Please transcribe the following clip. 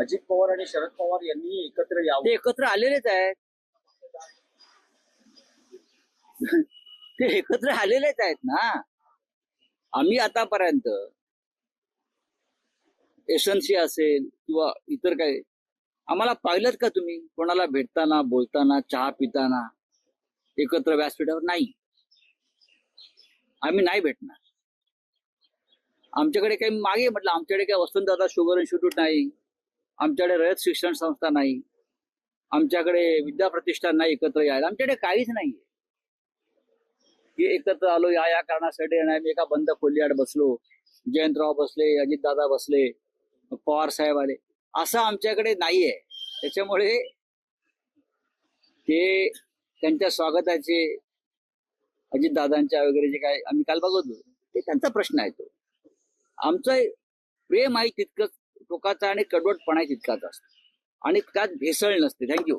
अजित पवार आणि शरद पवार यांनी एकत्र यावं. ते एकत्र आलेलेच आहेत. ते एकत्र आलेलेच आहेत ना. आम्ही आतापर्यंत एसएनसी असेल किंवा इतर काही आम्हाला पाहिलं का तुम्ही कोणाला भेटताना बोलताना चहा पिताना एकत्र व्यासपीठावर? नाही. आम्ही नाही भेटणार. आमच्याकडे काही मागे म्हटलं आमच्याकडे काही वसंतदादा शुगर इन्स्टिट्यूट नाही. आमच्याकडे रयत शिक्षण संस्था नाही. आमच्याकडे विद्या प्रतिष्ठान नाही एकत्र यायला. आमच्याकडे काहीच नाहीये. की एकत्र आलो या या कारणासाठी आणि आम्ही एका बंद खोलीआड बसलो. जयंतराव बसले अजितदादा बसले पवार साहेब आले. असं आमच्याकडे नाहीये. त्याच्यामुळे ते त्यांच्या स्वागताचे अजितदादांच्या वगैरे जे काय आम्ही काल बघतो ते त्यांचा प्रश्न आहे तो. आमचं प्रेम आहे तितकंच टोकाचा आणि कडवटपणा तितकाच असतो. आणि त्यात भेसळ नसते. थँक्यू